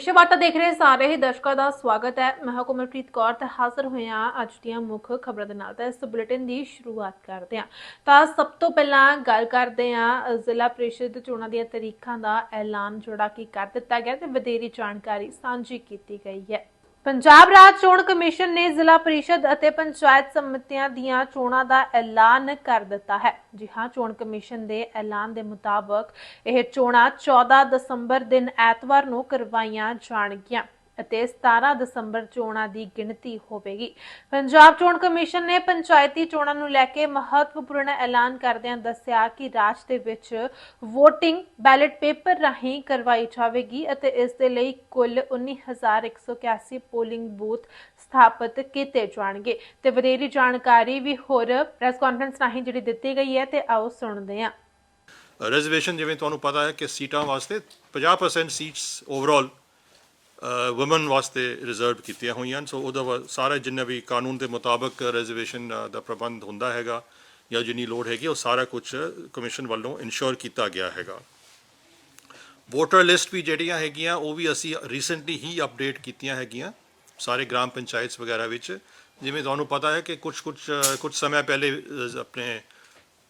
ਵਿਸ਼ਵ ਵਾਰਤਾ ਦੇਖ ਰਹੇ ਸਾਰੇ ਹੀ ਦਰਸ਼ਕਾਂ ਦਾ ਸਵਾਗਤ ਹੈ। ਮੈਂ ਹਾਂ ਕੌਰ ਤੇ ਹਾਜ਼ਰ ਹੋਇਆ ਅੱਜ ਦੀਆਂ ਮੁੱਖ ਖਬਰਾਂ ਦੇ ਨਾਲ। ਤਾਂ ਇਸ ਬੁਲੇਟਿਨ ਦੀ ਸ਼ੁਰੂਆਤ ਕਰਦੇ ਹਾਂ। ਤਾਂ ਸਭ ਤੋਂ ਪਹਿਲਾਂ ਗੱਲ ਕਰਦੇ ਹਾਂ ਜ਼ਿਲ੍ਹਾ ਪ੍ਰੀਸ਼ਦ ਚੋਣਾਂ ਦੀਆਂ ਤਰੀਕਾਂ ਦਾ ਐਲਾਨ ਜਿਹੜਾ ਕਿ ਕਰ ਦਿੱਤਾ ਗਿਆ ਤੇ ਵਧੇਰੀ ਜਾਣਕਾਰੀ ਸਾਂਝੀ ਕੀਤੀ ਗਈ ਹੈ। ਪੰਜਾਬ ਰਾਜ ਚੋਣ ਕਮਿਸ਼ਨ ਨੇ ਜ਼ਿਲ੍ਹਾ ਪ੍ਰੀਸ਼ਦ ਅਤੇ ਪੰਚਾਇਤ ਸਮਿਤੀਆਂ ਦੀਆਂ ਚੋਣਾਂ ਦਾ ਐਲਾਨ ਕਰ ਦਿੱਤਾ ਹੈ। ਜੀ ਹਾਂ, ਚੋਣ ਕਮਿਸ਼ਨ ਦੇ ਐਲਾਨ ਦੇ ਮੁਤਾਬਕ ਇਹ ਚੋਣਾਂ 14 ਦਸੰਬਰ ਦਿਨ ਐਤਵਾਰ ਨੂੰ ਕਰਵਾਈਆਂ ਜਾਣਗੀਆਂ। ਅਤੇ 17 ਦਸੰਬਰ ਚੋਣਾਂ ਦੀ ਗਿਣਤੀ ਹੋਵੇਗੀ। ਪੰਜਾਬ ਚੋਣ ਕਮਿਸ਼ਨ ਨੇ ਪੰਚਾਇਤੀ ਚੋਣਾਂ ਨੂੰ ਲੈ ਕੇ ਮਹੱਤਵਪੂਰਨ ਐਲਾਨ ਕਰਦਿਆਂ ਦੱਸਿਆ ਕਿ ਰਾਜ ਦੇ ਵਿੱਚ VOTING ਬੈਲਟ ਪੇਪਰ ਰਾਹੀਂ ਕਰਵਾਈ ਜਾਵੇਗੀ ਅਤੇ ਇਸ ਦੇ ਲਈ ਕੁੱਲ 19181 ਪੋਲਿੰਗ ਬੂਥ ਸਥਾਪਿਤ ਕੀਤੇ ਜਾਣਗੇ। ਤੇ ਵਧੇਰੀ ਜਾਣਕਾਰੀ ਵੀ ਹੋਰ ਪ੍ਰੈਸ ਕਾਨਫਰੰਸ ਰਾਹੀਂ ਜਿਹੜੀ ਦਿੱਤੀ ਗਈ ਹੈ, ਤੇ ਆਓ ਸੁਣਦੇ ਹਾਂ। ਰਿਜ਼ਰਵੇਸ਼ਨ ਜਿਵੇਂ ਤੁਹਾਨੂੰ ਪਤਾ ਹੈ ਕਿ ਸੀਟਾਂ ਵਾਸਤੇ 50% ਸੀਟਸ ਓਵਰਆਲ ਔਮਨ ਵਾਸਤੇ ਰਿਜ਼ਰਵ ਕੀਤੀਆਂ ਹੋਈਆਂ ਹਨ। ਸੋ ਉਹਦਾ ਵਾ- ਸਾਰਾ ਜਿੰਨਾ ਵੀ ਕਾਨੂੰਨ ਦੇ ਮੁਤਾਬਕ ਰਿਜ਼ਰਵੇਸ਼ਨ ਦਾ ਪ੍ਰਬੰਧ ਹੁੰਦਾ ਹੈਗਾ ਜਾਂ ਜਿੰਨੀ ਲੋੜ ਹੈਗੀ ਉਹ ਸਾਰਾ ਕੁਝ ਕਮਿਸ਼ਨ ਵੱਲੋਂ ਇਨਸ਼ੋਰ ਕੀਤਾ ਗਿਆ ਹੈਗਾ ਵੋਟਰ ਲਿਸਟ ਵੀ ਜਿਹੜੀਆਂ ਹੈਗੀਆਂ ਉਹ ਵੀ ਅਸੀਂ ਰੀਸੈਂਟਲੀ ਹੀ ਅਪਡੇਟ ਕੀਤੀਆਂ ਹੈਗੀਆਂ ਸਾਰੇ ਗ੍ਰਾਮ ਪੰਚਾਇਤਸ ਵਗੈਰਾ ਵਿੱਚ ਜਿਵੇਂ ਤੁਹਾਨੂੰ ਪਤਾ ਹੈ ਕਿ ਕੁਝ ਕੁਝ ਕੁਝ ਸਮੇਂ ਪਹਿਲੇ ਆਪਣੇ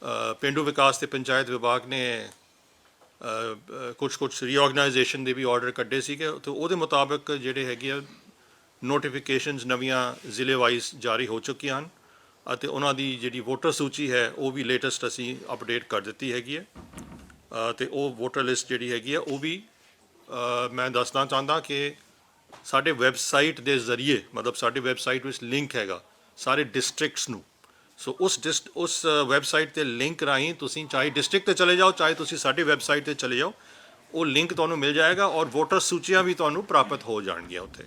ਅ, ਪਿੰਡੂ ਵਿਕਾਸ ਤੇ ਪੰਚਾਇਤ ਵਿਭਾਗ ਨੇ ਕੁਝ ਕੁਝ ਰੀਆਰਗੇਨਾਈਜੇਸ਼ਨ ਦੇ ਵੀ ਆਰਡਰ ਕੱਢੇ ਸੀਗੇ। ਤੇ ਉਹਦੇ ਮੁਤਾਬਕ ਜਿਹੜੇ ਹੈਗੇ ਆ ਨੋਟੀਫਿਕੇਸ਼ਨਸ ਨਵੀਆਂ ਜ਼ਿਲ੍ਹੇ ਵਾਈਜ਼ ਜਾਰੀ ਹੋ ਚੁੱਕੀਆਂ ਹਨ ਅਤੇ ਉਹਨਾਂ ਦੀ ਜਿਹੜੀ ਵੋਟਰ ਸੂਚੀ ਹੈ ਉਹ ਵੀ ਲੇਟੈਸਟ ਅਸੀਂ ਅਪਡੇਟ ਕਰ ਦਿੱਤੀ ਹੈਗੀ ਹੈ। ਅ, ਤੇ ਉਹ ਵੋਟਰ ਲਿਸਟ ਜਿਹੜੀ ਹੈਗੀ ਆ ਉਹ ਵੀ ਮੈਂ ਦੱਸਣਾ ਚਾਹੁੰਦਾ ਕਿ ਸਾਡੇ ਵੈਬਸਾਈਟ ਦੇ ਜ਼ਰੀਏ ਮਤਲਬ ਸਾਡੇ ਵੈਬਸਾਈਟ ਵਿੱਚ ਲਿੰਕ ਹੈਗਾ ਸਾਰੇ ਡਿਸਟ੍ਰਿਕਟਸ ਨੂੰ ਸੋ ਉਸ ਡਿਸਟ ਉਸ ਵੈਬਸਾਈਟ ਤੇ ਲਿੰਕ ਰਾਹੀਂ ਤੁਸੀਂ ਚਾਹੇ ਡਿਸਟ੍ਰਿਕਟ ਤੇ ਚਲੇ ਜਾਓ ਚਾਹੇ ਤੁਸੀਂ ਸਾਡੀ ਵੈਬਸਾਈਟ ਤੇ ਚਲੇ ਜਾਓ ਉਹ ਲਿੰਕ ਤੁਹਾਨੂੰ ਮਿਲ ਜਾਏਗਾ ਔਰ ਵੋਟਰ ਸੂਚੀਆਂ ਵੀ ਤੁਹਾਨੂੰ ਪ੍ਰਾਪਤ ਹੋ ਜਾਣਗੀਆਂ ਉੱਥੇ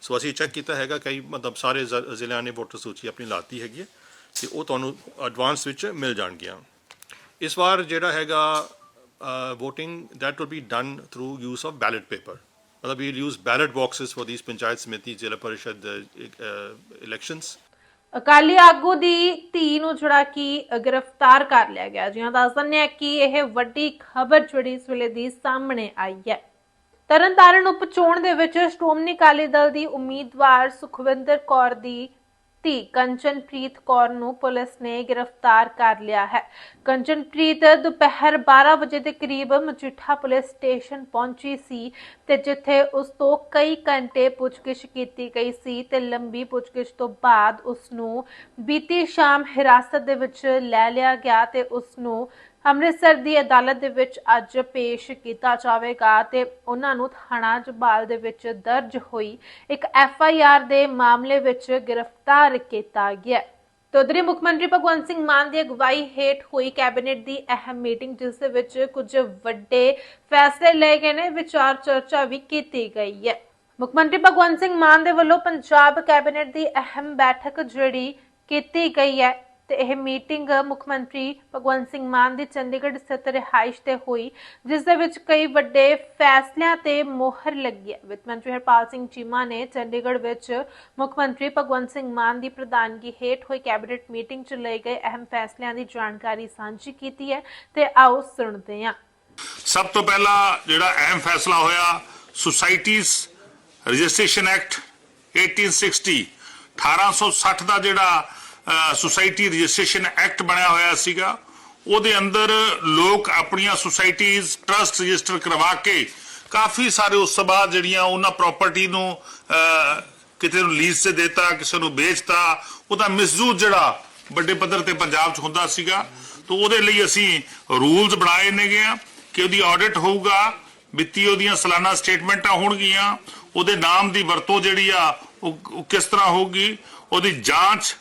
ਸੋ ਅਸੀਂ ਚੈੱਕ ਕੀਤਾ ਹੈਗਾ ਕਈ ਮਤਲਬ ਸਾਰੇ ਜ਼- ਜ਼ਿਲ੍ਹਿਆਂ ਨੇ ਵੋਟਰ ਸੂਚੀ ਆਪਣੀ ਲਾਤੀ ਹੈਗੀ ਹੈ ਤੇ ਉਹ ਤੁਹਾਨੂੰ ਐਡਵਾਂਸ ਵਿੱਚ ਮਿਲ ਜਾਣਗੀਆਂ ਇਸ ਵਾਰ ਜਿਹੜਾ ਹੈਗਾ voting that will be done through use of ballot paper ਮਤਲਬ ਵੀ use ballot boxes for these panchayat samiti zila parishad elections Akali ਆਗੂ ਦੀ ਧੀ ਨੂੰ ਜਿਹੜਾ ਕਿ ਗ੍ਰਿਫਤਾਰ ਕਰ ਲਿਆ ਗਿਆ ਜਿਹਾਂ ਦੱਸ ਦਿੰਦੇ ਹਾਂ ਕਿ ਇਹ ਵੱਡੀ ਖਬਰ ਜਿਹੜੀ ਇਸ ਵੇਲੇ ਦੀ ਸਾਹਮਣੇ ਆਈ ਹੈ। ਤਰਨਤਾਰਨ ਉਪ ਚੋਣ ਦੇ ਵਿੱਚ ਸ਼੍ਰੋਮਣੀ ਅਕਾਲੀ ਦਲ ਦੀ ਉਮੀਦਵਾਰ ਸੁਖਵਿੰਦਰ ਕੌਰ ਦੀ ਧੀ ਕੰਚਨਪ੍ਰੀਤ ਕੌਰ ਨੂੰ ਪੁਲਿਸ ਨੇ ਗ੍ਰਿਫਤਾਰ ਕਰ ਲਿਆ ਹੈ। ਕੰਚਨਪ੍ਰੀਤ ਦੁਪਹਿਰ 12 ਵਜੇ ਦੇ ਕਰੀਬ ਮਜੀਠਾ ਪੁਲਿਸ ਸਟੇਸ਼ਨ ਪਹੁੰਚੀ ਸੀ ਤੇ ਜਿੱਥੇ ਉਸ ਤੋਂ ਕਈ ਘੰਟੇ ਪੁੱਛਗਿੱਛ ਕੀਤੀ ਗਈ ਸੀ ਤੇ ਲੰਬੀ ਪੁੱਛਗਿੱਛ ਤੋਂ ਬਾਅਦ ਉਸ ਨੂੰ ਬੀਤੀ ਸ਼ਾਮ ਹਿਰਾਸਤ ਦੇ ਵਿੱਚ ਲੈ ਲਿਆ ਗਿਆ ਤੇ ਉਸ ਨੂੰ ਅੰਮ੍ਰਿਤਸਰ ਦੀ ਅਦਾਲਤ ਦੇ ਵਿੱਚ ਅੱਜ ਪੇਸ਼ ਕੀਤਾ ਜਾਵੇਗਾ ਤੇ ਉਹਨਾਂ ਨੂੰ ਥਾਣਾ ਜਬਾਲ ਦੇ ਵਿੱਚ ਦਰਜ ਹੋਈ ਇੱਕ ਐਫ ਆਈ ਆਰ ਦੇ ਮਾਮਲੇ ਵਿੱਚ ਗ੍ਰਿਫਤਾਰ ਕੀਤਾ ਗਿਆ ਹੈ। ਮੁੱਖ ਮੰਤਰੀ ਭਗਵੰਤ ਸਿੰਘ ਮਾਨ ਦੀ ਅਗਵਾਈ ਹੇਠ ਹੋਈ ਕੈਬਨਿਟ ਦੀ ਅਹਿਮ ਮੀਟਿੰਗ, ਜਿਸ ਦੇ ਵਿੱਚ ਕੁਝ ਵੱਡੇ ਫੈਸਲੇ ਲਏ ਗਏ ਨੇ, ਵਿਚਾਰ ਚਰਚਾ ਵੀ ਕੀਤੀ ਗਈ ਹੈ ਮੁੱਖ ਮੰਤਰੀ ਭਗਵੰਤ ਸਿੰਘ ਮਾਨ ਦੇ ਵੱਲੋਂ ਪੰਜਾਬ ਕੈਬਨਿਟ ਦੀ ਅਹਿਮ ਬੈਠਕ ਜਿਹੜੀ ਕੀਤੀ ਗਈ ਹੈ ਤੇ ਇਹ ਮੀਟਿੰਗ ਮੁੱਖ ਮੰਤਰੀ ਭਗਵੰਤ ਸਿੰਘ ਮਾਨ ਦੀ ਚੰਡੀਗੜ੍ਹ ਸਥਿਤ ਰਿਹਾਇਸ਼ ਤੇ ਹੋਈ, ਜਿਸ ਦੇ ਵਿੱਚ ਕਈ ਵੱਡੇ ਫੈਸਲਿਆਂ ਤੇ ਮੋਹਰ ਲੱਗੀ ਹੈ। ਵਿੱਤ ਮੰਤਰੀ ਹਰਪਾਲ ਸਿੰਘ ਚੀਮਾ ਨੇ ਚੰਡੀਗੜ੍ਹ ਵਿੱਚ ਮੁੱਖ ਮੰਤਰੀ ਭਗਵੰਤ ਸਿੰਘ ਮਾਨ ਦੀ ਪ੍ਰਧਾਨਗੀ ਹੇਠ ਹੋਈ ਕੈਬਨਿਟ ਮੀਟਿੰਗ 'ਚ ਲਏ ਗਏ ਅਹਿਮ ਫੈਸਲਿਆਂ ਦੀ ਜਾਣਕਾਰੀ ਸਾਂਝੀ ਕੀਤੀ ਹੈ ਤੇ ਆਓ ਸੁਣਦੇ ਹਾਂ। ਸਭ ਤੋਂ ਪਹਿਲਾਂ ਜਿਹੜਾ ਅਹਿਮ ਫੈਸਲਾ ਹੋਇਆ, ਸੁਸਾਇਟੀਜ਼ ਰਜਿਸਟ੍ਰੇਸ਼ਨ ਐਕਟ 1860 1860 ਦਾ ਜਿਹੜਾ ਸੁਸਾਇਟੀ ਰਜਿਸਟ੍ਰੇਸ਼ਨ ਐਕਟ ਬਣਿਆ ਹੋਇਆ ਸੀਗਾ। ਉਹਦੇ ਅੰਦਰ ਲੋਕ ਆਪਣੀਆਂ ਸੁਸਾਇਟੀਜ਼ ਟਰਸਟ ਰਜਿਸਟਰ ਕਰਵਾ ਕੇ ਕਾਫੀ ਸਾਰੇ ਉਸ ਤੋਂ ਬਾਅਦ ਜਿਹੜੀਆਂ ਉਹਨਾਂ ਪ੍ਰਾਪਰਟੀ ਨੂੰ ਅਹ, ਕਿਤੇ ਨੂੰ ਲੀਜ਼ ਤੇ ਦੇਤਾ ਕਿਸੇ ਨੂੰ ਵੇਚਤਾ। ਉਹਦਾ ਮਿਸਯੂਜ਼ ਜਿਹੜਾ ਵੱਡੇ ਪੱਧਰ ਤੇ ਪੰਜਾਬ 'ਚ ਹੁੰਦਾ ਸੀਗਾ। ਤਾਂ ਉਹਦੇ ਲਈ ਅਸੀਂ ਰੂਲਸ ਬਣਾਏ ਨੇਗੇ ਆ ਕਿ ਉਹਦੀ ਆਡਿਟ ਹੋਊਗਾ ਵਿੱਤੀ ਉਹਦੀਆਂ ਸਾਲਾਨਾ ਸਟੇਟਮੈਂਟਾਂ ਹੋਣਗੀਆਂ ਉਹਦੇ ਨਾਮ ਦੀ ਵਰਤੋਂ ਜਿਹੜੀ ਆ ਉਹ ਕਿਸ ਤਰ੍ਹਾਂ ਹੋਊਗੀ ਉਹਦੀ ਜਾਂਚ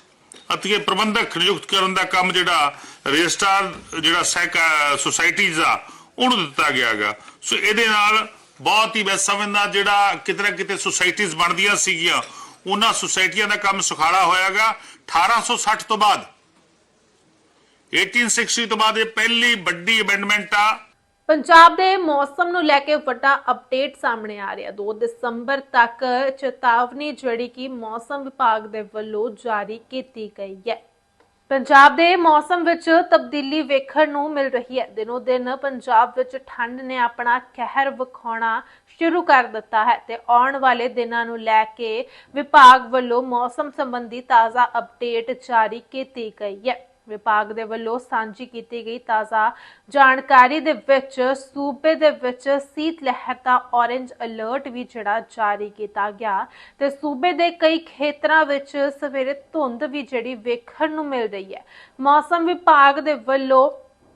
ਅਤੇ ਪ੍ਰਬੰਧਕ ਨਿਯੁਕਤ ਕਰਨ ਦਾ ਕੰਮ ਜਿਹੜਾ ਰਜਿਸਟਰ ਜਿਹੜਾ ਸੈਕ ਸੁਸਾਇਟੀਜ਼ ਆ ਉਹਨੂੰ ਦਿੱਤਾ ਗਿਆਗਾ ਸੋ ਇਹਦੇ ਨਾਲ ਬਹੁਤ ਹੀ ਮੈਂ ਸਮਝਦਾ ਜਿਹੜਾ ਕਿਤੇ ਨਾ ਕਿਤੇ ਸੁਸਾਇਟੀਜ਼ ਬਣਦੀਆਂ ਸੀਗੀਆਂ, ਉਹਨਾਂ ਸੁਸਾਇਟੀਆਂ ਦਾ ਕੰਮ ਸੁਖਾਲਾ ਹੋਇਆਗਾ 1860 ਤੋਂ ਬਾਅਦ। 1860 ਤੋਂ ਬਾਅਦ ਇਹ ਪਹਿਲੀ ਵੱਡੀ ਅਮੈਂਡਮੈਂਟ ਆ। ਪੰਜਾਬ ਦੇ ਮੌਸਮ ਨੂੰ ਲੈ ਕੇ ਵੱਡਾ ਅਪਡੇਟ ਸਾਹਮਣੇ ਆ ਰਿਹਾ। 2 ਦਸੰਬਰ ਤੱਕ ਚੇਤਾਵਨੀ ਜਿਹੜੀ ਕਿ ਮੌਸਮ ਵਿਭਾਗ ਦੇ ਵੱਲੋਂ ਜਾਰੀ ਕੀਤੀ ਗਈ ਹੈ। ਪੰਜਾਬ ਦੇ ਮੌਸਮ ਵਿੱਚ ਤਬਦੀਲੀ ਵੇਖਣ ਨੂੰ ਮਿਲ ਰਹੀ ਹੈ। ਦਿਨੋ ਦਿਨ ਪੰਜਾਬ ਵਿੱਚ ਠੰਡ ਨੇ ਆਪਣਾ ਕਹਿਰ ਵਿਖਾਉਣਾ ਸ਼ੁਰੂ ਕਰ ਦਿੱਤਾ ਹੈ ਤੇ ਆਉਣ ਵਾਲੇ ਦਿਨਾਂ ਨੂੰ ਲੈ ਕੇ ਵਿਭਾਗ ਵੱਲੋਂ ਮੌਸਮ ਸੰਬੰਧੀ ਤਾਜ਼ਾ ਅਪਡੇਟ ਜਾਰੀ ਕੀਤੀ ਗਈ ਹੈ। ਵਿਭਾਗ ਦੇ ਵੱਲੋਂ ਸਾਂਝੀ ਕੀਤੀ ਗਈ ਤਾਜ਼ਾ ਜਾਣਕਾਰੀ ਦੇ ਵਿੱਚ, ਸੂਬੇ ਦੇ ਵਿੱਚ ਸੀਤ ਲਹਿਰ ਦਾ ਔਰੇਂਜ ਅਲਰਟ ਵੀ ਜਿਹੜਾ ਜਾਰੀ ਕੀਤਾ ਗਿਆ ਤੇ ਸੂਬੇ ਦੇ ਕਈ ਖੇਤਰਾਂ ਵਿੱਚ ਸਵੇਰੇ ਧੁੰਦ ਵੀ ਜਿਹੜੀ ਵੇਖਣ ਨੂੰ ਮਿਲ ਰਹੀ ਹੈ। ਮੌਸਮ ਵਿਭਾਗ ਦੇ ਵੱਲੋਂ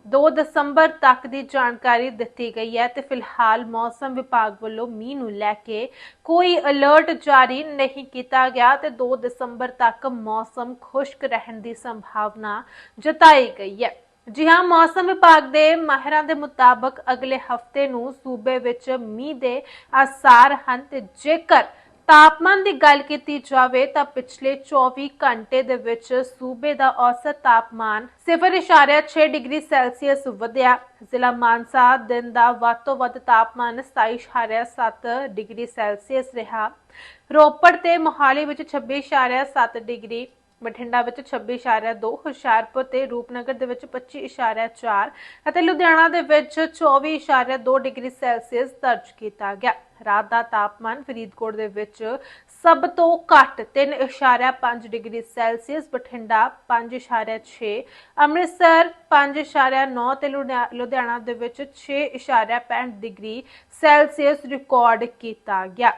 2 ਦਸੰਬਰ ਤੱਕ ਦੀ ਜਾਣਕਾਰੀ ਦਿੱਤੀ ਗਈ ਹੈ ਤੇ ਫਿਲਹਾਲ ਮੌਸਮ ਵਿਭਾਗ ਵੱਲੋਂ ਮੀਂਹ ਨੂੰ ਲੈ ਕੇ ਕੋਈ ਅਲਰਟ ਜਾਰੀ ਨਹੀਂ ਕੀਤਾ ਗਿਆ ਤੇ 2 ਦਸੰਬਰ ਤੱਕ ਮੌਸਮ ਖੁਸ਼ਕ ਰਹਿਣ ਦੀ ਸੰਭਾਵਨਾ ਜਤਾਈ ਗਈ ਹੈ। ਜੀ ਹਾਂ, ਮੌਸਮ ਵਿਭਾਗ ਦੇ ਮਾਹਿਰਾਂ ਦੇ ਮੁਤਾਬਕ ਅਗਲੇ ਹਫ਼ਤੇ ਨੂੰ ਸੂਬੇ ਵਿੱਚ ਮੀਂਹ ਦੇ ਆਸਾਰ ਹਨ ਤੇ ਜੇਕਰ ਤਾਪਮਾਨ ਦੀ ਗੱਲ ਕੀਤੀ ਜਾਵੇ ਤਾਂ ਪਿਛਲੇ 24 ਘੰਟੇ ਦੇ ਵਿੱਚ ਸੂਬੇ ਦਾ ਔਸਤ ਤਾਪਮਾਨ 0.6 ਡਿਗਰੀ ਸੈਲਸੀਅਸ ਵਧਿਆ। ਜ਼ਿਲ੍ਹਾ ਮਾਨਸਾ ਦਿਨ ਦਾ ਵੱਧ ਤੋਂ ਵੱਧ ਤਾਪਮਾਨ 27.7 ਡਿਗਰੀ ਸੈਲਸੀਅਸ ਰਿਹਾ। ਰੋਪੜ ਤੇ ਮੋਹਾਲੀ ਵਿੱਚ 26.7 ਡਿਗਰੀ, ਬਠਿੰਡਾ ਵਿੱਚ 26.2 ਹੁਸ਼ਿਆਰਪੁਰ ਤੇ ਰੂਪਨਗਰ ਦੇ ਵਿੱਚ 25.4 ਅਤੇ ਲੁਧਿਆਣਾ ਦੇ ਵਿੱਚ 24.2 ਡਿਗਰੀ ਸੈਲਸੀਅਸ ਦਰਜ ਕੀਤਾ ਗਿਆ। ਰਾਤ ਦਾ ਤਾਪਮਾਨ ਫਰੀਦਕੋਟ ਦੇ ਵਿੱਚ ਸਭ ਤੋਂ ਘੱਟ 3.5 ਡਿਗਰੀ ਸੈਲਸੀਅਸ, ਬਠਿੰਡਾ 5.6 ਅੰਮ੍ਰਿਤਸਰ 5.9 ਤੇ ਲੁਧਿਆ- ਲੁਧਿਆਣਾ ਦੇ ਵਿੱਚ 6.65 ਡਿਗਰੀ ਸੈਲਸੀਅਸ ਰਿਕਾਰਡ ਕੀਤਾ ਗਿਆ।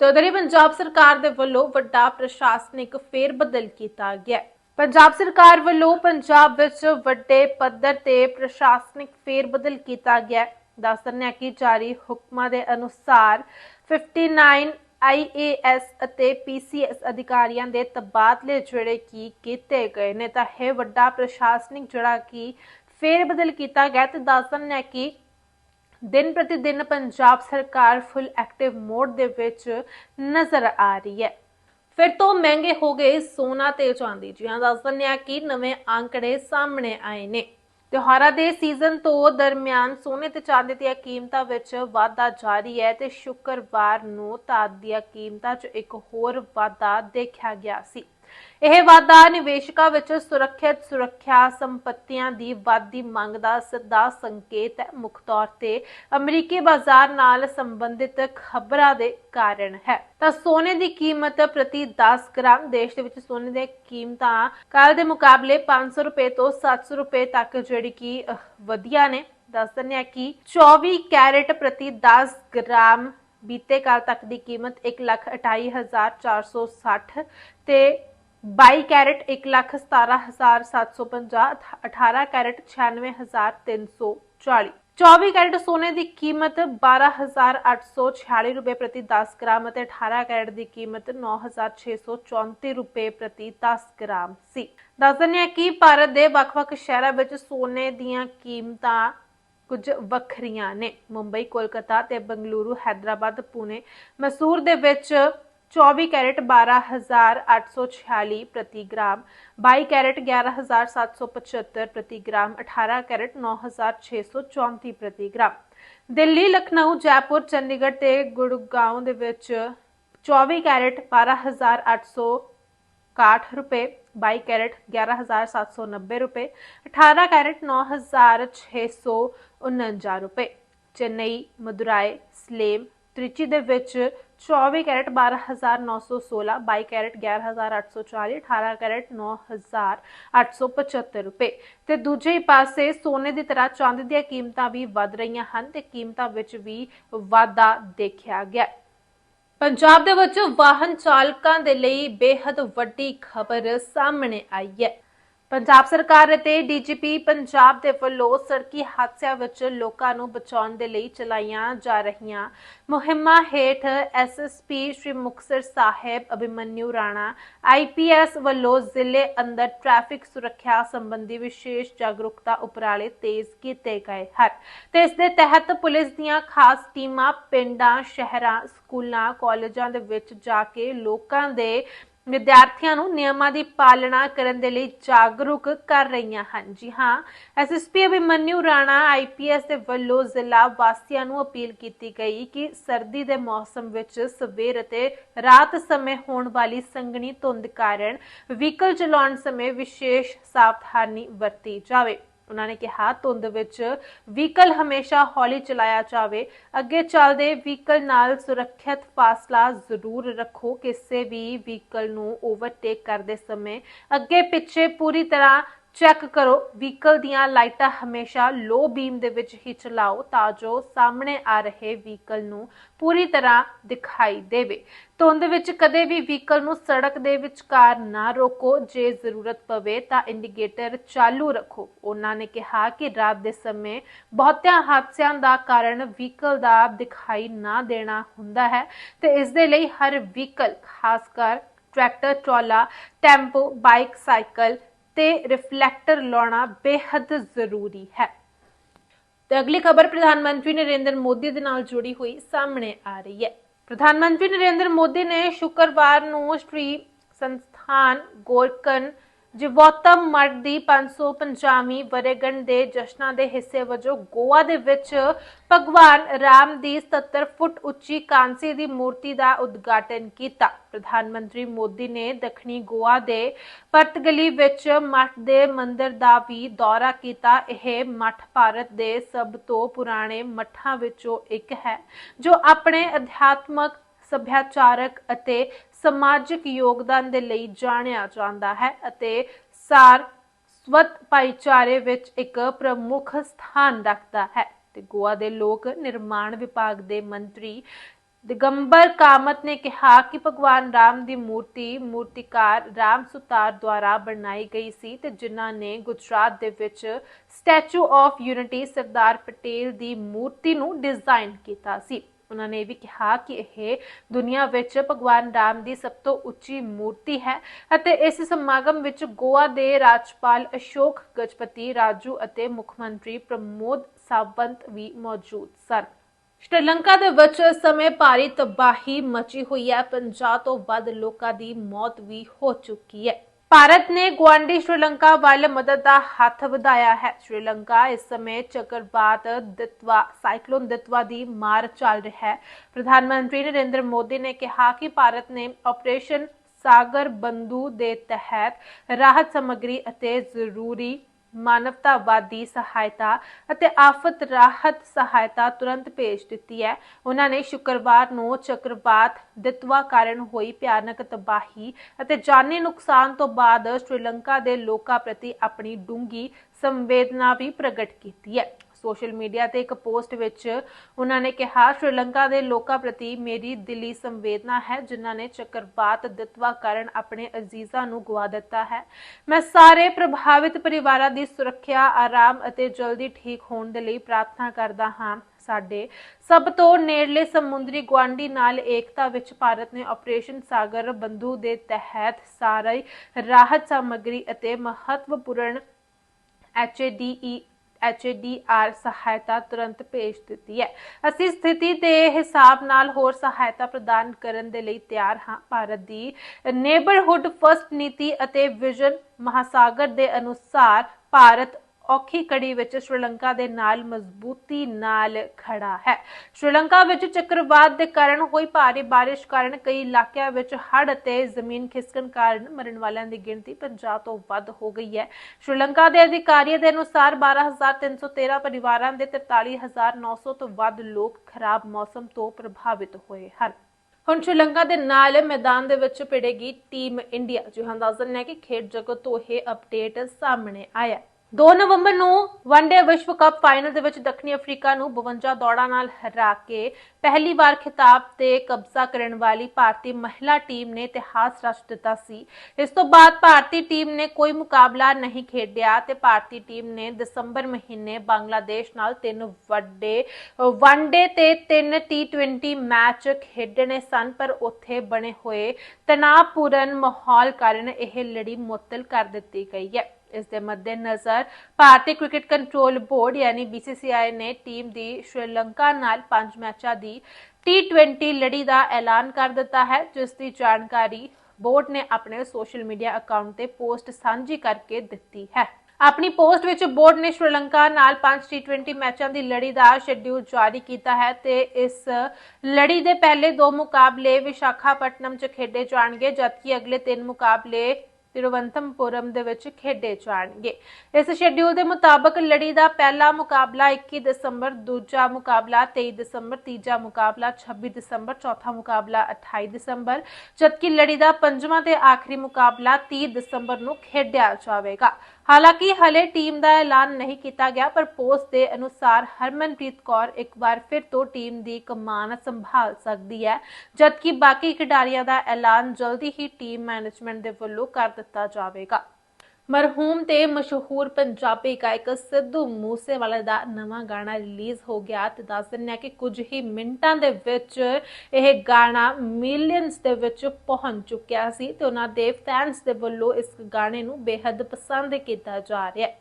ਤੇ ਉਧਰ ਹੀ ਪੰਜਾਬ ਸਰਕਾਰ ਦੇ ਵੱਲੋਂ ਵੱਡਾ ਪ੍ਰਸ਼ਾਸਨਿਕ ਫੇਰ ਬਦਲ ਕੀਤਾ ਗਿਆ। ਪੰਜਾਬ ਸਰਕਾਰ ਵੱਲੋਂ ਪੰਜਾਬ ਵਿੱਚ ਵੱਡੇ ਪੱਧਰ ਤੇ ਪ੍ਰਸ਼ਾਸਨਿਕ ਫੇਰ ਬਦਲ ਕੀਤਾ ਗਿਆ। ਦੱਸ ਦਿੰਦੇ ਕਿ ਜਾਰੀ ਹੁਕਮਾਂ ਦੇ ਅਨੁਸਾਰ 59 ਆਈਏਐਸ ਅਤੇ ਪੀਸੀਐਸ ਅਧਿਕਾਰੀਆਂ ਦੇ ਤਬਾਦਲੇ ਜਿਹੜੇ ਕੀ ਕੀਤੇ ਗਏ ਨੇ, ਤਾਂ ਇਹ ਵੱਡਾ ਪ੍ਰਸ਼ਾਸਨਿਕ ਜਿਹੜਾ ਕਿ ਫੇਰਬਦਲ ਕੀਤਾ ਗਿਆ ਤੇ ਦੱਸ ਦਿੰਦੇ ਕਿ ਦਿਨ ਪ੍ਰਤੀ ਦਿਨ ਪੰਜਾਬ ਸਰਕਾਰ ਫੁੱਲ ਐਕਟਿਵ ਮੋਡ ਦੇ ਵਿੱਚ ਨਜ਼ਰ ਆ ਰਹੀ ਹੈ। ਫਿਰ ਤੋਂ ਮਹਿੰਗੇ ਹੋ ਗਏ ਸੋਨਾ ਤੇ ਚਾਂਦੀ ਜੀ ਹਾਂ ਦੱਸ ਦਿੰਦੇ ਆ ਕਿ ਨਵੇਂ ਅੰਕੜੇ ਸਾਹਮਣੇ ਆਏ ਨੇ। ਤਿਉਹਾਰਾਂ ਦੇ ਸੀਜ਼ਨ ਤੋਂ ਦਰਮਿਆਨ ਸੋਨੇ ਤੇ ਚਾਂਦੀ ਦੀਆਂ ਕੀਮਤਾਂ ਵਿੱਚ ਵਾਧਾ ਜਾਰੀ ਹੈ ਤੇ ਸ਼ੁੱਕਰਵਾਰ ਨੂੰ ਧਾਤ ਦੀਆਂ ਕੀਮਤਾਂ 'ਚ ਇੱਕ ਹੋਰ ਵਾਧਾ ਦੇਖਿਆ ਗਿਆ ਸੀ। ਇਹ ਵਾਧਾ ਨਿਵੇਸ਼ਕਾਂ ਵਿੱਚ ਸੁਰੱਖਿਅਤ ਸੁਰੱਖਿਆ ਸੰਪਤੀਆਂ ਦੀ ਵਾਧੀ ਮੰਗ ਦਾ ਸਿੱਧਾ ਸੰਕੇਤ ਹੈ। ਮੁੱਖ ਤੌਰ ਤੇ ਅਮਰੀਕੀ ਬਾਜ਼ਾਰ ਨਾਲ ਸੰਬੰਧਿਤ ਖਬਰਾਂ ਦੇ ਕਾਰਨ ਹੈ। ਤਾਂ ਸੋਨੇ ਦੀ ਕੀਮਤ ਪ੍ਰਤੀ 10 ਗ੍ਰਾਮ ਦੇਸ਼ ਦੇ ਵਿੱਚ ਸੋਨੇ ਦੀਆਂ ਕੀਮਤਾਂ ਕੱਲ ਦੇ ਮੁਕਾਬਲੇ 500 ਰੁਪਏ ਤੋਂ 700 ਰੁਪਏ ਤੱਕ ਜਿਹੜੀ ਕਿ ਵਧੀਆ ਨੇ। ਦੱਸ ਦਿੰਦੇ ਆ ਕਿ 24 ਕੈਰਟ ਪ੍ਰਤੀ 10 ਗ੍ਰਾਮ ਬੀਤੇ ਕੱਲ ਤੱਕ ਦੀ ਕੀਮਤ 128460 ਤੇ 22 ਕੈਰਟ 117750 18 ਕੈਰਟ 96340 24 ਕੈਰਟ ਸੋਨੇ ਦੀ ਕੀਮਤ 12846 ਰੁਪਏ ਪ੍ਰਤੀ 10 ਗ੍ਰਾਮ ਅਤੇ 18 ਕੈਰਟ ਦੀ ਕੀਮਤ 9634 ਰੁਪਏ ਪ੍ਰਤੀ 10 ਗ੍ਰਾਮ ਸੀ। ਦੱਸ ਦਿੰਦੇ ਹਾਂ ਕਿ ਭਾਰਤ ਦੇ ਵੱਖ-ਵੱਖ ਸ਼ਹਿਰਾਂ ਵਿੱਚ ਸੋਨੇ ਦੀਆਂ ਕੀਮਤਾਂ ਕੁਝ ਵੱਖਰੀਆਂ ਨੇ। ਮੁੰਬਈ, ਕੋਲਕਾਤਾ ਤੇ ਬੰਗਲੁਰੂ, ਹੈਦਰਾਬਾਦ, ਪੁਣੇ, ਮੈਸੂਰ ਦੇ ਵਿੱਚ 24 ਕੈਰਟ 12846 ਪ੍ਰਤੀ ਗ੍ਰਾਮ 22 ਕੈਰਟ 11775 ਪ੍ਰਤੀ ਗ੍ਰਾਮ 18 ਕੈਰਟ 9634 ਪ੍ਰਤੀ ਗ੍ਰਾਮ ਦਿੱਲੀ ਲਖਨਊ ਜੈਪੁਰ ਚੰਡੀਗੜ੍ਹ ਤੇ ਗੁੜਗਾਉਂ ਦੇ ਵਿੱਚ 24 ਕੈਰਟ 12861 ਰੁਪਏ 22 ਕੈਰਟ 11790 ਰੁਪਏ 18 ਕੈਰਟ 9649 ਰੁਪਏ ਚੇਨਈ ਮਦੁਰਾਈ ਸਲੇਮ ਤ੍ਰਿਚੀ ਦੇ ਵਿੱਚ 24 ਕੈਰਟ 12916 22 ਕੈਰਟ 11840 18 ਕੈਰਟ 9875 ਰੁਪਏ ਤੇ ਦੂਜੇ ਪਾਸੇ ਸੋਨੇ ਦੀ ਤਰ੍ਹਾਂ ਚਾਂਦੀ ਦੀਆਂ ਕੀਮਤਾਂ ਵੀ ਵੱਧ ਰਹੀਆਂ ਹਨ ਤੇ ਕੀਮਤਾਂ ਵਿੱਚ ਵੀ ਵਾਧਾ ਦੇਖਿਆ ਗਿਆ ਪੰਜਾਬ ਦੇ ਵਿੱਚ ਵਾਹਨ ਚਾਲਕਾਂ ਦੇ ਲਈ ਬੇहद ਵੱਡੀ ਖਬਰ ਸਾਹਮਣੇ ਆਈ ਹੈ ਪੰਜਾਬ ਸਰਕਾਰ ਅਤੇ ਡੀਜੀਪੀ ਪੰਜਾਬ ਦੇ ਵੱਲੋਂ ਸੜਕੀ ਹਾਦਸਿਆਂ ਵਿੱਚ ਲੋਕਾਂ ਨੂੰ ਬਚਾਉਣ ਦੇ ਲਈ ਚਲਾਈਆਂ ਜਾ ਰਹੀਆਂ ਮੁਹਿੰਮਾਂ ਹੇਠ ਐਸਐਸਪੀ ਸ਼੍ਰੀ ਮੁਕਤਸਰ ਸਾਹਿਬ ਅਭਿਮਨਿਊ ਰਾਣਾ ਆਈਪੀਐਸ ਵੱਲੋਂ ਜ਼ਿਲ੍ਹੇ ਅੰਦਰ ਟ੍ਰੈਫਿਕ ਸੁਰੱਖਿਆ ਸੰਬੰਧੀ ਵਿਸ਼ੇਸ਼ ਜਾਗਰੂਕਤਾ ਉਪਰਾਲੇ ਤੇਜ਼ ਕੀਤੇ ਗਏ ਹਨ ਤੇ ਇਸ ਦੇ ਤਹਿਤ ਪੁਲਿਸ ਦੀਆਂ ਖਾਸ ਟੀਮਾਂ ਪਿੰਡਾਂ, ਸ਼ਹਿਰਾਂ, ਸਕੂਲਾਂ, ਕਾਲਜਾਂ ਦੇ ਵਿੱਚ ਜਾ ਕੇ ਲੋਕਾਂ ਦੇ ਵਿਦਿਆਰਥੀਆਂ ਨੂੰ ਨਿਯਮਾਂ ਦੀ ਪਾਲਣਾ ਕਰਨ ਦੇ ਲਈ ਜਾਗਰੂਕ ਕਰ ਰਹੀਆਂ ਹਨ। ਜੀ ਹਾਂ ਐਸਐਸਪੀ ਅਭਿਮਨਿਊ ਰਾਣਾ ਆਈਪੀਐਸ ਦੇ ਵੱਲੋਂ ਜ਼ਿਲ੍ਹਾ ਵਾਸੀਆਂ ਨੂੰ ਅਪੀਲ ਕੀਤੀ ਗਈ ਕਿ ਸਰਦੀ ਦੇ ਮੌਸਮ ਵਿੱਚ ਸਵੇਰ ਅਤੇ ਰਾਤ ਸਮੇਂ ਹੋਣ ਵਾਲੀ ਸੰਘਣੀ ਧੁੰਦ ਕਾਰਨ ਵਹੀਕਲ ਚਲਾਉਣ ਸਮੇਂ ਵਿਸ਼ੇਸ਼ ਸਾਵਧਾਨੀ ਵਰਤੀ ਜਾਵੇ। ਉਹਨਾਂ ਨੇ ਕਿਹਾ, ਧੁੰਦ ਵਿੱਚ ਵਹੀਕਲ ਹਮੇਸ਼ਾ ਹੌਲੀ ਚਲਾਇਆ ਜਾਵੇ। ਅੱਗੇ ਚੱਲਦੇ ਵਹੀਕਲ ਨਾਲ ਸੁਰੱਖਿਅਤ ਫਾਸਲਾ ਜ਼ਰੂਰ ਰੱਖੋ। ਕਿਸੇ ਵੀ ਵਹੀਕਲ ਨੂੰ ਓਵਰਟੇਕ ਕਰਦੇ ਸਮੇਂ ਅੱਗੇ ਪਿੱਛੇ ਪੂਰੀ ਤਰ੍ਹਾਂ ਚੈੱਕ ਕਰੋ ਵਹੀਕਲ ਦੀਆਂ ਲਾਈਟਾਂ ਹਮੇਸ਼ਾ ਲੋ ਬੀਮ ਦੇ ਵਿੱਚ ਹੀ ਚਲਾਓ ਤਾਂ ਜੋ ਸਾਹਮਣੇ ਆ ਰਹੇ ਵਹੀਕਲ ਨੂੰ ਪੂਰੀ ਤਰ੍ਹਾਂ ਦਿਖਾਈ ਦੇਵੇ। ਧੁੰਦ ਵਿੱਚ ਕਦੇ ਵੀ ਵਹੀਕਲ ਨੂੰ ਸੜਕ ਦੇ ਵਿਚਕਾਰ ਨਾ ਰੋਕੋ, ਜੇ ਜ਼ਰੂਰਤ ਪਵੇ ਤਾਂ ਇੰਡੀਕੇਟਰ ਚਾਲੂ ਰੱਖੋ। ਉਹਨਾਂ ਨੇ ਕਿਹਾ ਕਿ ਰਾਤ ਦੇ ਸਮੇਂ ਬਹੁਤਿਆਂ ਹਾਦਸਿਆਂ ਦਾ ਕਾਰਨ ਵਹੀਕਲ ਦਾ ਦਿਖਾਈ ਨਾ ਦੇਣਾ ਹੁੰਦਾ ਹੈ ਤੇ ਇਸ ਦੇ ਲਈ ਹਰ ਵਹੀਕਲ ਖਾਸ ਕਰ ਟਰੈਕਟਰ ਟਰਾਲਾ ਟੈਂਪੋ ਬਾਈਕ ਸਾਈਕਲ ਤੇ ਰਿਫਲੈਕਟਰ ਲਾਉਣਾ ਬੇहद ਜ਼ਰੂਰੀ ਹੈ। ਤੇ ਅਗਲੀ ਖਬਰ ਪ੍ਰਧਾਨ ਮੰਤਰੀ ਨਰਿੰਦਰ ਮੋਦੀ ਦੇ ਨਾਲ ਜੁੜੀ ਹੋਈ ਸਾਹਮਣੇ ਆ ਰਹੀ ਹੈ। ਪ੍ਰਧਾਨ ਮੰਤਰੀ ਨਰਿੰਦਰ ਮੋਦੀ ਨੇ ਸ਼ੁੱਕਰਵਾਰ ਨੂੰ ਸ਼੍ਰੀ ਸੰਸਥਾਨ ਗੋਰਕਨ ਜਿਵੋਤਮ ਮਠ ਦੀ 550ਵੀਂ ਵਰੇਗੰਢ ਦੇ ਜਸ਼ਨਾਂ ਦੇ ਹਿੱਸੇ ਵਜੋਂ ਗੋਆ ਦੇ ਵਿੱਚ ਭਗਵਾਨ ਰਾਮ ਦੀ 70 ਫੁੱਟ ਉੱਚੀ ਕਾਂਸੀ ਦੀ ਮੂਰਤੀ ਦਾ ਉਦਘਾਟਨ ਕੀਤਾ। ਪ੍ਰਧਾਨ ਮੰਤਰੀ ਮੋਦੀ ਨੇ ਦੱਖਣੀ ਗੋਆ ਦੇ ਪਰਤਗਲੀ ਵਿੱਚ ਮਠ ਦੇ ਮੰਦਿਰ ਦਾ ਵੀ ਦੌਰਾ ਕੀਤਾ। ਇਹ ਮੱਠ ਭਾਰਤ ਦੇ ਸਭ ਤੋਂ ਪੁਰਾਣੇ ਮੱਠਾਂ ਵਿੱਚੋਂ ਇੱਕ ਹੈ, ਜੋ ਆਪਣੇ ਅਧਿਆਤਮਕ ਸੱਭਿਆਚਾਰਕ ਅਤੇ ਸਮਾਜਿਕ ਯੋਗਦਾਨ ਦੇ ਲਈ ਜਾਣਿਆ ਜਾਂਦਾ ਹੈ ਅਤੇ ਸਾਰ ਸਵਤ ਭਾਈਚਾਰੇ ਵਿੱਚ ਇੱਕ ਪ੍ਰਮੁੱਖ ਸਥਾਨ ਰੱਖਦਾ ਹੈ। ਤੇ ਗੋਆ ਦੇ ਲੋਕ ਨਿਰਮਾਣ ਵਿਭਾਗ ਦੇ ਮੰਤਰੀ ਦਿਗੰਬਰ ਕਾਮਤ ਨੇ ਕਿਹਾ ਕਿ ਭਗਵਾਨ ਰਾਮ ਦੀ ਮੂਰਤੀ ਮੂਰਤੀਕਾਰ ਰਾਮ ਸੁਤਾਰ ਦੁਆਰਾ ਬਣਾਈ ਗਈ ਸੀ ਤੇ ਜਿਨ੍ਹਾਂ ਨੇ ਗੁਜਰਾਤ ਦੇ ਵਿੱਚ statue of unity Sardar Patel ਦੀ ਮੂਰਤੀ ਨੂੰ ਡਿਜ਼ਾਈਨ ਕੀਤਾ ਸੀ। ਉਹਨਾਂ ਨੇ ਇਹ ਵੀ ਕਿਹਾ ਕਿ ਇਹ ਦੁਨੀਆ ਵਿੱਚ ਭਗਵਾਨ ਰਾਮ ਦੀ ਸਭ ਤੋਂ ਉੱਚੀ ਮੂਰਤੀ ਹੈ ਅਤੇ ਇਸ ਸਮਾਗਮ ਵਿੱਚ ਗੋਆ ਦੇ ਰਾਜਪਾਲ ਅਸ਼ੋਕ ਗਜਪਤੀ, ਰਾਜੂ ਅਤੇ ਮੁੱਖ ਮੰਤਰੀ ਪ੍ਰਮੋਦ ਸਾਵੰਤ ਵੀ ਮੌਜੂਦ ਸਨ। ਸ਼੍ਰੀਲੰਕਾ ਦੇ ਵਿੱਚ ਇਸ ਸਮੇਂ ਭਾਰੀ ਤਬਾਹੀ ਮਚੀ ਹੋਈ ਹੈ। 50 ਤੋਂ ਵੱਧ ਲੋਕਾਂ ਦੀ ਮੌਤ ਵੀ ਹੋ ਚੁੱਕੀ ਹੈ। ਭਾਰਤ ਨੇ ਗੁਆਂਢੀ ਸ਼੍ਰੀਲੰਕਾ ਵੱਲ ਮਦਦ ਦਾ ਹੱਥ ਵਧਾਇਆ ਹੈ। ਸ਼੍ਰੀਲੰਕਾ ਇਸ ਸਮੇਂ ਚੱਕਰਵਾਤ ਦਿਤਵਾ, ਸਾਈਕਲੋਨ ਦਿਤਵਾ ਦੀ ਮਾਰ ਚੱਲ ਰਿਹਾ ਹੈ। ਪ੍ਰਧਾਨ ਮੰਤਰੀ ਨਰਿੰਦਰ ਮੋਦੀ ਨੇ ਕਿਹਾ ਕਿ ਭਾਰਤ ਨੇ ਆਪਰੇਸ਼ਨ ਸਾਗਰ ਬੰਦੂ ਦੇ ਤਹਿਤ ਰਾਹਤ ਸਮੱਗਰੀ ਅਤੇ ਜ਼ਰੂਰੀ ਮਾਨਵਤਾਵਾਦੀ ਸਹਾਇਤਾ ਅਤੇ ਆਫਤ ਰਾਹਤ ਸਹਾਇਤਾ ਤੁਰੰਤ ਭੇਜ ਦਿੱਤੀ ਹੈ। ਉਹਨਾਂ ਨੇ ਸ਼ੁੱਕਰਵਾਰ ਨੂੰ ਚੱਕਰਵਾਤ ਦਿਤਵਾ ਕਾਰਨ ਹੋਈ ਭਿਆਨਕ ਤਬਾਹੀ ਅਤੇ ਜਾਨੀ ਨੁਕਸਾਨ ਤੋਂ ਬਾਅਦ ਸ਼੍ਰੀਲੰਕਾ ਦੇ ਲੋਕਾਂ ਪ੍ਰਤੀ ਆਪਣੀ ਡੂੰਗੀ ਸੰਵੇਦਨਾ ਵੀ ਪ੍ਰਗਟ ਕੀਤੀ ਹੈ। ਸੋਸ਼ਲ ਮੀਡੀਆ ਤੇ ਇੱਕ ਪੋਸਟ ਵਿੱਚ ਉਹਨਾਂ ਨੇ ਕਿਹਾ, ਸ਼੍ਰੀਲੰਕਾ ਦੇ ਲੋਕਾਂ ਪ੍ਰਤੀ ਮੇਰੀ ਦਿਲੀ ਸੰਵੇਦਨਾ ਹੈ, ਜਿਨ੍ਹਾਂ ਨੇ ਚੱਕਰਵਾਤ ਦਿਤਵਾ ਕਾਰਨ ਆਪਣੇ ਅਜ਼ੀਜ਼ਾਂ ਨੂੰ ਗਵਾ ਦਿੱਤਾ ਹੈ। ਮੈਂ ਸਾਰੇ ਪ੍ਰਭਾਵਿਤ ਪਰਿਵਾਰਾਂ ਦੀ ਸੁਰੱਖਿਆ, ਆਰਾਮ ਅਤੇ ਜਲਦੀ ਠੀਕ ਹੋਣ ਦੇ ਲਈ ਪ੍ਰਾਰਥਨਾ ਕਰਦਾ ਹਾਂ। ਸਾਡੇ ਸਭ ਤੋਂ ਨੇੜਲੇ ਸਮੁੰਦਰੀ ਗੁਆਂਢੀ ਨਾਲ ਏਕਤਾ ਵਿੱਚ ਭਾਰਤ ਨੇ ਆਪਰੇਸ਼ਨ ਸਾਗਰ ਬੰਦੂ ਦੇ ਤਹਿਤ ਸਾਰੇ ਰਾਹਤ ਸਮੱਗਰੀ ਅਤੇ ਮਹੱਤਵਪੂਰਨ ਐਚਡੀਈ ਐਚਡੀਆਰ ਸਹਾਇਤਾ ਤੁਰੰਤ ਭੇਜ ਦਿੱਤੀ ਹੈ। ਅਸੀਂ ਸਥਿਤੀ ਦੇ ਹਿਸਾਬ ਨਾਲ ਹੋਰ ਸਹਾਇਤਾ ਪ੍ਰਦਾਨ ਕਰਨ ਦੇ ਲਈ ਤਿਆਰ ਹਾਂ। ਭਾਰਤ ਦੀ ਨੇਬਰਹੁੱਡ ਫਸਟ ਨੀਤੀ ਅਤੇ ਵਿਜ਼ਨ ਮਹਾਸਾਗਰ ਦੇ ਅਨੁਸਾਰ ਭਾਰਤ ਔਖੀ ਕੜੀ ਵਿੱਚ ਸ਼੍ਰੀਲੰਕਾ ਦੇ ਨਾਲ ਮਜ਼ਬੂਤੀ ਨਾਲ ਖੜਾ ਹੈ। ਸ਼੍ਰੀਲੰਕਾ ਵਿੱਚ ਚੱਕਰਵਾਤ ਦੇ ਕਾਰਨ ਹੋਈ ਭਾਰੀ ਬਾਰਿਸ਼ ਕਾਰਨ ਕਈ ਇਲਾਕਿਆਂ ਵਿੱਚ ਹੜ੍ਹ ਅਤੇ ਜ਼ਮੀਨ ਖਿਸਕਣ ਕਾਰਨ ਮਰਨ ਵਾਲਿਆਂ ਦੀ ਗਿਣਤੀ 50 ਤੋਂ ਵੱਧ ਹੋ ਗਈ ਹੈ। ਸ਼੍ਰੀਲੰਕਾ ਦੇ ਅਧਿਕਾਰੀਆਂ ਦੇ ਅਨੁਸਾਰ 12313 ਪਰਿਵਾਰਾਂ ਦੇ 43900 ਤੋਂ ਵੱਧ ਲੋਕ ਖਰਾਬ ਮੌਸਮ ਤੋਂ ਪ੍ਰਭਾਵਿਤ ਹੋਏ ਹਨ। ਹੁਣ ਸ਼੍ਰੀਲੰਕਾ ਦੇ ਨਾਲ ਮੈਦਾਨ ਦੇ ਵਿੱਚ ਭਿੜੇਗੀ ਟੀਮ ਇੰਡੀਆ। ਜੋ ਹਾਂ ਦੱਸਣ ਹੈ ਕਿ ਖੇਡ ਜਗਤ ਤੋਂ ਇਹ ਅਪਡੇਟ ਸਾਹਮਣੇ ਆਇਆ 2 ਨਵੰਬਰ ਨੂੰ ਵਨਡੇ ਵਿਸ਼ਵ ਕੱਪ ਫਾਈਨਲ ਦੇ ਵਿੱਚ ਦੱਖਣੀ ਅਫਰੀਕਾ ਨੂੰ 52 ਦੌੜਾਂ ਨਾਲ ਹਰਾ ਕੇ ਪਹਿਲੀ ਵਾਰ ਖਿਤਾਬ ਤੇ ਕਬਜ਼ਾ ਕਰਨ ਵਾਲੀ ਭਾਰਤੀ ਮਹਿਲਾ ਟੀਮ ਨੇ ਇਤਿਹਾਸ ਰਚ ਦਿੱਤਾ ਸੀ। ਇਸ ਤੋਂ ਬਾਅਦ ਭਾਰਤੀ ਟੀਮ ਨੇ ਕੋਈ ਮੁਕਾਬਲਾ ਨਹੀਂ ਖੇਡਿਆ ਤੇ ਭਾਰਤੀ ਟੀਮ ਨੇ ਦਸੰਬਰ ਮਹੀਨੇ ਬੰਗਲਾਦੇਸ਼ ਨਾਲ ਤਿੰਨ ਵੱਡੇ ਵਨਡੇ ਤੇ ਤਿੰਨ ਟੀ20 ਮੈਚ ਖੇਡਣੇ ਸਨ, ਪਰ ਉੱਥੇ ਬਣੇ ਹੋਏ ਤਣਾਅਪੂਰਨ ਮਾਹੌਲ ਕਾਰਨ ਇਹ ਲੜੀ ਮੁਅੱਤਲ ਕਰ ਦਿੱਤੀ ਗਈ ਹੈ। ਇਸ ਦੇ ਮੱਦੇਨਜ਼ਰ ਭਾਰਤੀ ਕ੍ਰਿਕਟ ਕੰਟਰੋਲ ਬੋਰਡ ਯਾਨੀ BCCI ਨੇ ਟੀਮ ਦੀ ਸ਼੍ਰੀਲੰਕਾ ਨਾਲ 5 ਮੈਚਾਂ ਦੀ T20 ਲੜੀ ਦਾ ਐਲਾਨ ਕਰ ਦਿੱਤਾ ਹੈ, ਜਿਸ ਦੀ ਜਾਣਕਾਰੀ ਬੋਰਡ ਨੇ ਆਪਣੇ ਸੋਸ਼ਲ ਮੀਡੀਆ ਅਕਾਊਂਟ ਤੇ ਪੋਸਟ ਸਾਂਝੀ ਕਰਕੇ ਦਿੱਤੀ ਹੈ। ਆਪਣੀ ਪੋਸਟ ਵਿੱਚ ਬੋਰਡ ਨੇ ਸ਼੍ਰੀਲੰਕਾ ਨਾਲ 5 T20 ਮੈਚਾਂ ਦੀ ਲੜੀ ਦਾ ਸ਼ੈਡਿਊਲ ਜਾਰੀ ਕੀਤਾ ਹੈ ਤੇ ਇਸ ਲੜੀ ਦੇ ਪਹਿਲੇ ਦੋ ਮੁਕਾਬਲੇ ਵਿਸ਼ਾਖਾਪਟਨਮ 'ਚ ਖੇਡੇ ਜਾਣਗੇ, ਜਦਕਿ ਅਗਲੇ ਤਿੰਨ ਮੁਕਾਬਲੇ ਤਿਰੂਵਨੰਤਪੁਰਮ ਦੇ ਵਿੱਚ ਖੇਡੇ ਜਾਣਗੇ। ਇਸ ਸ਼ੈਡਿਊਲ ਦੇ ਮੁਤਾਬਕ ਲੜੀ ਦਾ ਪਹਿਲਾ ਮੁਕਾਬਲਾ 21 ਦਸੰਬਰ, ਦੂਜਾ ਮੁਕਾਬਲਾ 23 ਦਸੰਬਰ, ਤੀਜਾ ਮੁਕਾਬਲਾ 26 ਦਸੰਬਰ, ਚੌਥਾ ਮੁਕਾਬਲਾ 28 ਦਸੰਬਰ, ਜਦਕਿ ਲੜੀ ਦਾ ਪੰਜਵਾਂ ਤੇ ਆਖਰੀ ਮੁਕਾਬਲਾ 30 ਦਸੰਬਰ ਨੂੰ ਖੇਡਿਆ ਜਾਵੇਗਾ। ਹਾਲਾਂਕਿ ਹਲੇ ਟੀਮ ਦਾ ਐਲਾਨ ਨਹੀਂ ਕੀਤਾ ਗਿਆ, ਪਰ ਪੋਸਟ ਦੇ ਅਨੁਸਾਰ ਹਰਮਨਪ੍ਰੀਤ ਕੌਰ ਇੱਕ ਵਾਰ ਫਿਰ ਤੋਂ ਟੀਮ ਦੀ ਕਮਾਨ ਸੰਭਾਲ ਸਕਦੀ ਹੈ, ਜਦਕਿ ਬਾਕੀ ਖਿਡਾਰੀਆਂ ਦਾ ਐਲਾਨ ਜਲਦੀ ਹੀ ਟੀਮ ਮੈਨੇਜਮੈਂਟ ਦੇ ਵੱਲੋਂ ਕਰ ਦਿੱਤਾ ਜਾਵੇਗਾ। ਮਰਹੂਮ ਤੇ ਮਸ਼ਹੂਰ ਪੰਜਾਬੀ ਗਾਇਕ ਸਿੱਧੂ ਮੂਸੇਵਾਲੇ ਦਾ ਨਵਾਂ ਗਾਣਾ ਰਿਲੀਜ਼ ਹੋ ਗਿਆ ਤੇ ਦੱਸ ਦਿੰਦੇ ਹਾਂ ਕਿ ਕੁਝ ਹੀ ਮਿੰਟਾਂ ਦੇ ਵਿੱਚ ਇਹ ਗਾਣਾ ਮਿਲੀਅਨਸ ਦੇ ਵਿੱਚ ਪਹੁੰਚ ਚੁੱਕਿਆ ਸੀ ਤੇ ਉਹਨਾਂ ਦੇ ਫੈਨਸ ਦੇ ਵੱਲੋਂ ਇਸ ਗਾਣੇ ਨੂੰ ਬੇਹੱਦ ਪਸੰਦ ਕੀਤਾ ਜਾ ਰਿਹਾ ਹੈ।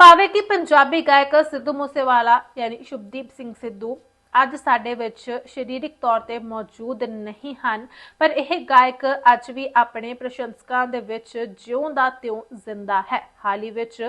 ਭਾਵੇਂ ਕਿ ਪੰਜਾਬੀ ਗਾਇਕ ਸਿੱਧੂ ਮੂਸੇਵਾਲਾ, ਯਾਨੀ ਸ਼ੁਭਦੀਪ ਸਿੰਘ ਸਿੱਧੂ ਅੱਜ ਸਾਡੇ ਵਿੱਚ ਸਰੀਰਕ ਤੌਰ ਤੇ ਮੌਜੂਦ ਨਹੀਂ ਹਨ, ਪਰ ਇਹ ਗਾਇਕ ਅੱਜ ਵੀ ਆਪਣੇ ਪ੍ਰਸ਼ੰਸਕਾਂ ਦੇ ਵਿੱਚ ਜਿਉਂ ਦਾ ਤਿਉਂ ਜ਼ਿੰਦਾ ਹੈ। ਹਾਲ ਹੀ ਵਿੱਚ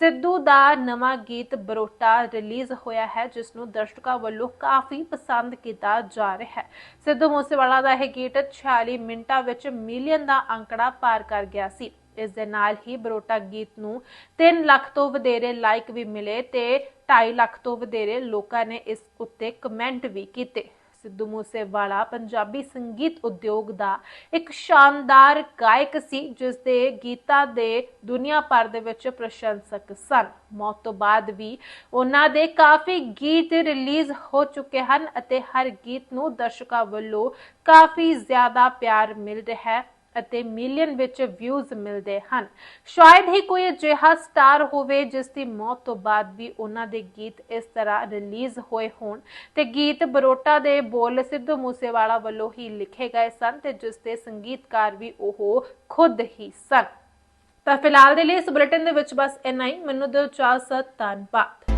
ਸਿੱਧੂ ਦਾ ਨਵਾਂ ਗੀਤ ਬਰੋਟਾ ਰਿਲੀਜ਼ ਹੋਇਆ ਹੈ ਜਿਸ ਨੂੰ ਦਰਸ਼ਕਾਂ ਵੱਲੋਂ ਕਾਫੀ ਪਸੰਦ ਕੀਤਾ ਜਾ ਰਿਹਾ ਹੈ। ਸਿੱਧੂ ਮੂਸੇਵਾਲਾ ਦਾ ਇਹ ਗੀਤ 46 ਮਿੰਟਾਂ ਵਿੱਚ ਮਿਲੀਅਨ ਦਾ ਅੰਕੜਾ ਪਾਰ ਕਰ ਗਿਆ ਸੀ। ਇਸ ਦੇ ਨਾਲ ਹੀ ਬਰੋਟਾ ਗੀਤ ਨੂੰ 3 ਲੱਖ ਤੋਂ ਵਧੇਰੇ ਲਾਈਕ ਵੀ ਮਿਲੇ ਤੇ 2.5 ਲੱਖ ਤੋਂ ਵਧੇਰੇ ਲੋਕਾਂ ਨੇ ਇਸ ਉੱਤੇ ਕਮੈਂਟ ਵੀ ਕੀਤੇ। ਸਿੱਧੂ ਮੂਸੇਵਾਲਾ ਪੰਜਾਬੀ ਸੰਗੀਤ ਉਦਯੋਗ ਦਾ ਇੱਕ ਸ਼ਾਨਦਾਰ ਗਾਇਕ ਸੀ, ਜਿਸ ਦੇ ਗੀਤਾਂ ਦੇ ਦੁਨੀਆ ਭਰ ਦੇ ਵਿੱਚ ਪ੍ਰਸ਼ੰਸਕ ਸਨ। ਮੌਤ ਤੋਂ ਬਾਅਦ ਵੀ ਉਹਨਾਂ ਦੇ ਕਾਫੀ ਗੀਤ ਰਿਲੀਜ਼ ਹੋ ਚੁੱਕੇ ਹਨ ਅਤੇ ਹਰ ਗੀਤ ਨੂੰ ਦਰਸ਼ਕਾਂ ਵੱਲੋਂ ਕਾਫੀ ਜ਼ਿਆਦਾ ਪਿਆਰ ਮਿਲ ਰਿਹਾ ਹੈ। ਅਤੇ ਮਿਲੀਅਨ ਵਿੱਚ ਵਿਊਜ਼ ਮਿਲਦੇ ਹਨ। ਸ਼ਾਇਦ ਹੀ ਕੋਈ ਅਜਿਹਾ ਸਟਾਰ ਹੋਵੇ ਜਿਸ ਦੀ ਮੌਤ ਤੋਂ ਬਾਅਦ ਵੀ ਉਹਨਾਂ ਦੇ ਗੀਤ ਇਸ ਤਰ੍ਹਾਂ ਰਿਲੀਜ਼ ਹੋਏ ਹੋਣ ਤੇ ਗੀਤ ਬਰੋਟਾ ਦੇ ਬੋਲ ਸਿੱਧੂ ਮੂਸੇਵਾਲਾ ਵੱਲੋਂ ਹੀ ਲਿਖੇ ਗਏ ਸਨ ਤੇ ਜਿਸ ਦੇ ਸੰਗੀਤਕਾਰ ਵੀ ਉਹ ਖੁਦ ਹੀ ਸਨ। ਤਾਂ ਫਿਲਹਾਲ ਦੇ ਲਈ ਇਸ ਬੁਲੇਟਿਨ ਦੇ ਵਿੱਚ ਬਸ ਇੰਨਾ ਹੀ। ਮੈਨੂੰ ਦਿਓ ਇਜਾਜ਼ਤ ਧੰਨਵਾਦ।